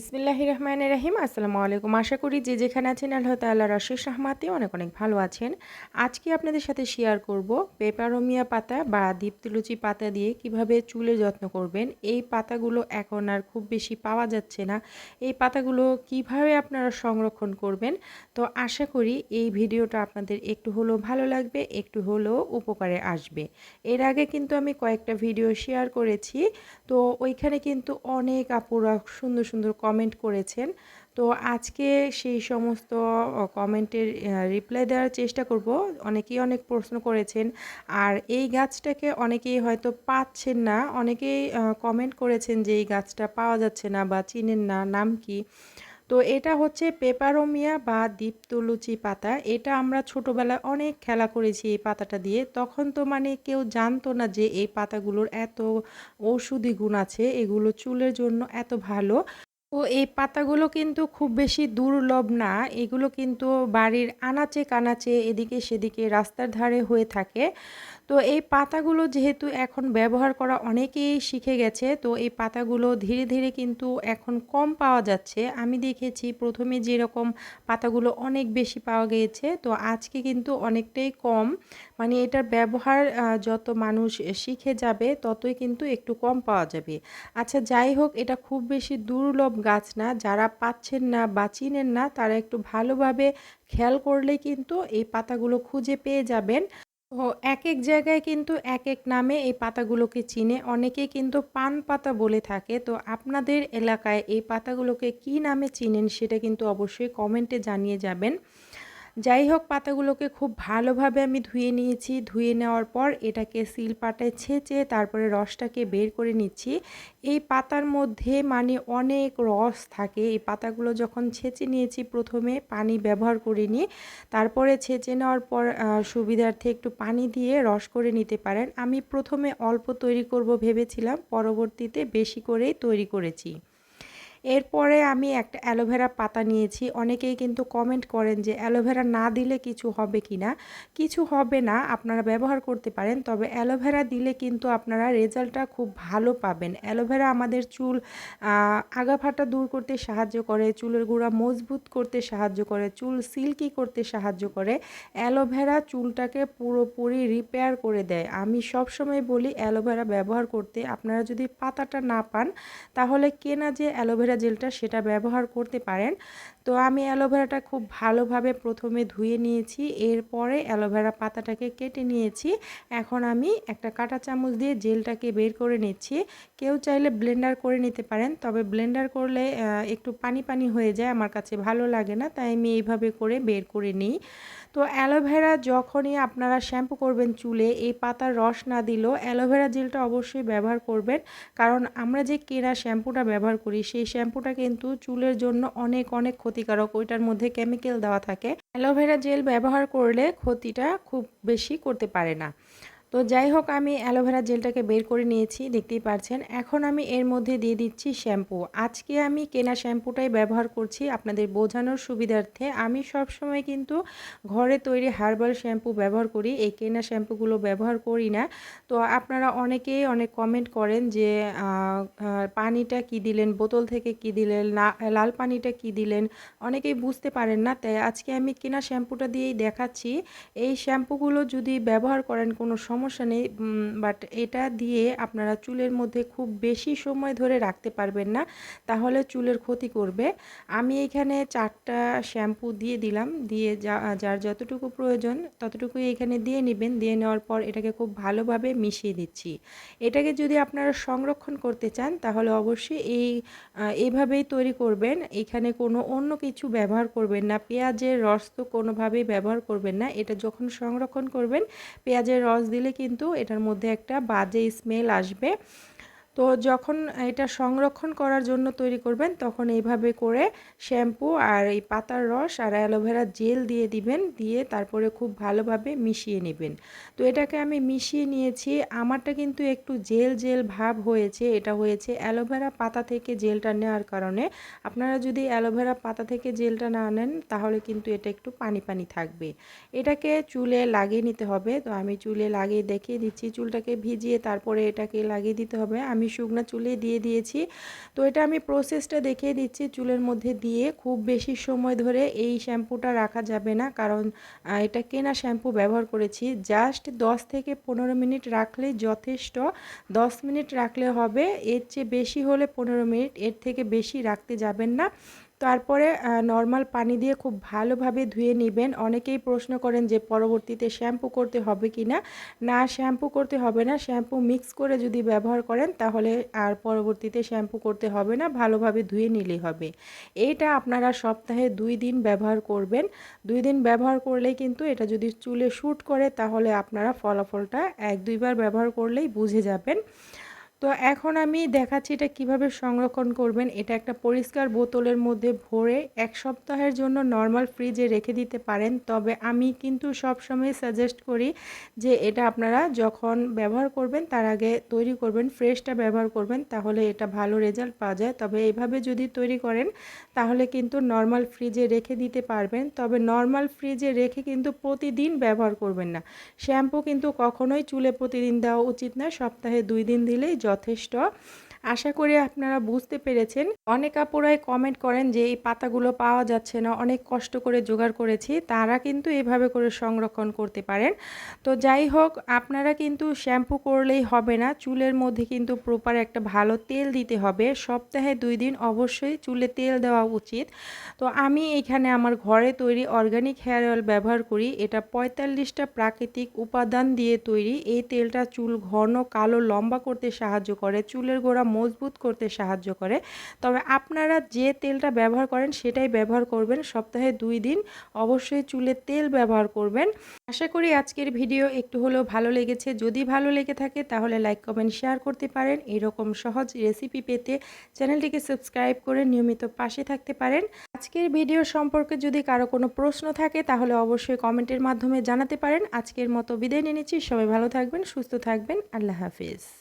বিসমিল্লাহির রহমানির রহিম। আসসালামু আলাইকুম। আশা করি যে যেখানে আছেন আল্লাহ তাল্লাহ রশিদ রহমাতে অনেক অনেক ভালো আছেন। আজকে আপনাদের সাথে শেয়ার করব পেপারোমিয়া পাতা বা দীপ্তিলুচি পাতা দিয়ে কীভাবে চুলের যত্ন করবেন। এই পাতাগুলো এখন আর খুব বেশি পাওয়া যাচ্ছে না। এই পাতাগুলো কীভাবে আপনারা সংরক্ষণ করবেন? তো আশা করি এই ভিডিওটা আপনাদের একটু হলেও ভালো লাগবে, একটু হলেও উপকারে আসবে। এর আগে কিন্তু আমি কয়েকটা ভিডিও শেয়ার করেছি। তো ওইখানে কিন্তু অনেক আপুরা সুন্দর সুন্দর কমেন্ট করেছেন। তো আজকে সেই সমস্ত কমেন্টের রিপ্লাই দেওয়ার চেষ্টা করব। অনেকেই অনেক প্রশ্ন করেছেন। আর এই গাছটাকে অনেকেই হয়তো পাচ্ছেন না। অনেকেই কমেন্ট করেছেন যে এই গাছটা পাওয়া যাচ্ছে না বা চিনেন না, নাম কি? তো এটা হচ্ছে পেপারোমিয়া বা দীপ্তলুচি পাতা। এটা আমরা ছোটোবেলায় অনেক খেলা করেছি এই পাতাটা দিয়ে। তখন তো মানে কেউ জানতো না যে এই পাতাগুলোর এত ঔষধি গুণ আছে। এগুলো চুলের জন্য এত ভালো। তো এই পাতাগুলো কিন্তু খুব বেশি দুর্লভ না। এগুলো কিন্তু বাড়ির আনাচে কানাচে এদিকে সেদিকে রাস্তার ধারে হয়ে থাকে। তো এই পাতাগুলো যেহেতু এখন ব্যবহার করা অনেকেই শিখে গেছে, তো এই পাতাগুলো ধীরে ধীরে কিন্তু এখন কম পাওয়া যাচ্ছে। আমি দেখেছি প্রথমে যেরকম পাতাগুলো অনেক বেশি পাওয়া গিয়েছে, তো আজকে কিন্তু অনেকটাই কম। মানে এটার ব্যবহার যত মানুষ শিখে যাবে ততই কিন্তু একটু কম পাওয়া যাবে। আচ্ছা যাই হোক, এটা খুব বেশি দুর্লভ গাছ না, যারা পাচ্ছেন না বা চিনেন না, তারা একটু ভালোভাবে খেয়াল করলে কিন্তু এই পাতাগুলো খুঁজে পেয়ে যাবেন। ও এক এক জায়গায় কিন্তু এক এক নামে এই পাতাগুলোকে চিনে অনেকে কিন্তু পান পাতা বলে থাকে। তো আপনাদের এলাকায় এই পাতাগুলোকে কি নামে চিনেন সেটা কিন্তু অবশ্যই কমেন্টে জানিয়ে যাবেন। যাই হোক, পাতাগুলোকে খুব ভালোভাবে আমি ধুয়ে নিয়েছি। ধুয়ে নেওয়ার পর এটাকে সিল পাটায় ছেঁচে তারপরে রসটাকে বের করে নিচ্ছি। এই পাতার মধ্যে মানে অনেক রস থাকে। এই পাতাগুলো যখন ছেঁচে নিয়েছি প্রথমে পানি ব্যবহার করিনি। তারপরে ছেঁচে নেওয়ার পর সুবিধার্থে একটু পানি দিয়ে রস করে নিতে পারেন। আমি প্রথমে অল্প তৈরি করব ভেবেছিলাম, পরবর্তীতে বেশি করেই তৈরি করেছি। এরপরে আমি একটা অ্যালোভেরা পাতা নিয়েছি। অনেকেই কিন্তু কমেন্ট করেন যে অ্যালোভেরা না দিলে কিছু হবে কি না কিছু হবে না, আপনারা ব্যবহার করতে পারেন, তবে অ্যালোভেরা দিলে কিন্তু আপনারা রেজাল্টটা খুব ভালো পাবেন। অ্যালোভেরা আমাদের চুল আগাফাটা দূর করতে সাহায্য করে, চুলের গুঁড়া মজবুত করতে সাহায্য করে, চুল সিল্কি করতে সাহায্য করে। অ্যালোভেরা চুলটাকে পুরোপুরি রিপেয়ার করে দেয়। আমি সবসময় বলি অ্যালোভেরা ব্যবহার করতে। আপনারা যদি পাতাটা না পান, তাহলে কেনা যে অ্যালোভেরা অ্যালোভেরা জেলটা সেটা ব্যবহার করতে পারেন। তো আমি অ্যালোভেরাটা খুব ভালোভাবে প্রথমে ধুয়ে নিয়েছি, এরপরে অ্যালোভেরা পাতাটাকে কেটে নিয়েছি। এখন আমি একটা কাটা চামচ দিয়ে জেলটাকে বের করে নিচ্ছি। কেউ চাইলে ব্লেন্ডার করে নিতে পারেন, তবে ব্লেন্ডার করলে একটু পানি পানি হয়ে যায়, আমার কাছে ভালো লাগে না, তাই আমি এইভাবে করে বের করে নিই। তো অ্যালোভেরা যখনই আপনারা শ্যাম্পু করবেন চুলে, এই পাতার রস না দিলেও অ্যালোভেরা জেলটা অবশ্যই ব্যবহার করবেন। কারণ আমরা যে কেনা শ্যাম্পুটা ব্যবহার করি, সেই শ্যাম্পুটা কিন্তু চুলের জন্য অনেক অনেক ক্ষতিকারক। ওইটার মধ্যে কেমিক্যাল দেওয়া থাকে। অ্যালোভেরা জেল ব্যবহার করলে ক্ষতিটা খুব বেশি করতে পারে না। তো যাই হোক, আমি অ্যালোভেরা জেলটাকে বের করে নিয়েছি, দেখতেই পাচ্ছেন এখন আমি এর মধ্যে দিয়ে দিচ্ছি শ্যাম্পু আজকে আমি কেনা শ্যাম্পুটাই ব্যবহার করছি আপনাদের বোঝানোর সুবিধার্থে। আমি সব সময় কিন্তু ঘরে তৈরি হার্বাল শ্যাম্পু ব্যবহার করি, এই কেনা শ্যাম্পুগুলো ব্যবহার করি না। তো আপনারা অনেকেই অনেক কমেন্ট করেন যে পানিটা কি দিলেন, বোতল থেকে কি দিলেন লাল পানিটা কি দিলেন? অনেকেই বুঝতে পারেন না, তাই আজকে আমি কেনা শ্যাম্পুটা দিয়েই দেখাচ্ছি। এই শ্যাম্পুগুলো যদি ব্যবহার করেন কোনো সময় সমস্যা নেই বাট এটা দিয়ে আপনারা চুলের মধ্যে খুব বেশি সময় ধরে রাখতে পারবেন না, তাহলে চুলের ক্ষতি করবে। আমি এখানে চারটা শ্যাম্পু দিয়ে দিলাম, দিয়ে যা, যার যতটুকু প্রয়োজন ততটুকুই এখানে দিয়ে নেবেন, দিয়ে নেওয়ার পর এটাকে খুব ভালোভাবে মিশিয়ে দিচ্ছি। এটাকে যদি আপনারা সংরক্ষণ করতে চান, তাহলে অবশ্যই এই এইভাবেই তৈরি করবেন। এখানে কোনো অন্য কিছু ব্যবহার করবেন না, পেঁয়াজের রস তো কোনোভাবেই ব্যবহার করবেন না, এটা যখন সংরক্ষণ করবেন, পেঁয়াজের রস দিলে কিন্তু এটার মধ্যে একটা বাজে স্মেল আসবে। তো যখন এটা সংরক্ষণ করার জন্য তৈরি করবেন, তখন এইভাবে করে শ্যাম্পু আর এই পাতার রস আর অ্যালোভেরা জেল দিয়ে দিবেন, দিয়ে তারপরে খুব ভালোভাবে মিশিয়ে নেবেন। তো এটাকে আমি মিশিয়ে নিয়েছি। আমারটা কিন্তু একটু জেল জেল ভাব হয়েছে। এটা হয়েছে অ্যালোভেরা পাতা থেকে জেলটা নেওয়ার কারণে। আপনারা যদি অ্যালোভেরা পাতা থেকে জেলটা না নেন, তাহলে কিন্তু এটা একটু পানি পানি থাকবে। এটাকে চুলে লাগিয়ে নিতে হবে। তো আমি চুলে লাগিয়ে দেখিয়ে দিচ্ছি। চুলটাকে ভিজিয়ে তারপরে এটাকে লাগিয়ে দিতে হবে। আমি শুকনো চুলে দিয়ে দিয়েছি। তো এটা আমি প্রসেসটা দেখিয়ে দিচ্ছি চুলের মধ্যে দিয়ে। খুব বেশি সময় ধরে এই শ্যাম্পুটা রাখা যাবে না, কারণ এটা কেনা শ্যাম্পু ব্যবহার করেছি। জাস্ট 10 থেকে পনেরো মিনিট রাখলে যথেষ্ট। 10 মিনিট রাখলে হবে, এর চেয়ে বেশি হলে পনেরো মিনিট, এর থেকে বেশি রাখতে যাবেন না। তারপরে নর্মাল পানি দিয়ে খুব ভালোভাবে ধুয়ে নেবেন। অনেকেই প্রশ্ন করেন যে, পরবর্তীতে শ্যাম্পু করতে হবে কি না? না, শ্যাম্পু করতে হবে না। শ্যাম্পু মিক্স করে যদি ব্যবহার করেন, তাহলে আর পরবর্তীতে শ্যাম্পু করতে হবে না। ভালোভাবে ধুয়ে নিলেই হবে। এইটা আপনারা সপ্তাহে দুই দিন ব্যবহার করবেন। দুই দিন ব্যবহার করলেই কিন্তু এটা যদি চুলে শ্যুট করে, তাহলে আপনারা ফলাফলটা এক দুইবার ব্যবহার করলেই বুঝে যাবেন। তো এখন আমি দেখাচ্ছি এটা কীভাবে সংরক্ষণ করবেন। এটা একটা পরিষ্কার বোতলের মধ্যে ভরে এক সপ্তাহের জন্য নর্মাল ফ্রিজে রেখে দিতে পারেন। তবে আমি কিন্তু সবসময় সাজেস্ট করি যে এটা আপনারা যখন ব্যবহার করবেন, তার আগে তৈরি করবেন ফ্রেশটা ব্যবহার করবেন, তাহলে এটা ভালো রেজাল্ট পাওয়া যায়। তবে এইভাবে যদি তৈরি করেন, তাহলে কিন্তু নর্মাল ফ্রিজে রেখে দিতে পারবেন। তবে নর্মাল ফ্রিজে রেখে কিন্তু প্রতিদিন ব্যবহার করবেন না। শ্যাম্পু কিন্তু কখনোই চুলে প্রতিদিন দেওয়া উচিত না। সপ্তাহে দুই দিন দিলেই যথেষ্ট। আশা করি আপনারা বুঝতে পেরেছেন। অনেক আপুরাই কমেন্ট করেন যে এই পাতাগুলো পাওয়া যাচ্ছে না, অনেক কষ্ট করে জোগাড় করেছি, তারা কিন্তু এভাবে করে সংরক্ষণ করতে পারেন। তো যাই হোক, আপনারা কিন্তু শ্যাম্পু করলেই হবে না, চুলের মধ্যে কিন্তু প্রপার একটা ভালো তেল দিতে হবে। সপ্তাহে দুই দিন অবশ্যই চুলে তেল দেওয়া উচিত। তো আমি এখানে আমার ঘরে তৈরি অর্গানিক হেয়ার অয়েল ব্যবহার করি। এটা পঁয়তাল্লিশটা প্রাকৃতিক উপাদান দিয়ে তৈরি। এই তেলটা চুল ঘন, কালো, লম্বা করতে সাহায্য করে। চুলের গোড়া মজবুত করতে সাহায্য করে। তবে আপনারা যে তেলটা ব্যবহার করেন সেটাই ব্যবহার করবেন। সপ্তাহে দুই দিন অবশ্যই চুলে তেল ব্যবহার করবেন। আশা করি আজকের ভিডিও একটু হলেও ভালো লেগেছে। যদি ভালো লেগে থাকে তাহলে লাইক, কমেন্ট, শেয়ার করতে পারেন। এরকম সহজ রেসিপি পেতে চ্যানেলটিকে সাবস্ক্রাইব করে নিয়মিত পাশে থাকতে পারেন। আজকের ভিডিও সম্পর্কে যদি কারও কোনো প্রশ্ন থাকে তাহলে অবশ্যই কমেন্টের মাধ্যমে জানাতে পারেন। আজকের মতো বিদায় নিয়ে সবাই ভালো থাকবেন, সুস্থ থাকবেন। আল্লাহ হাফিজ।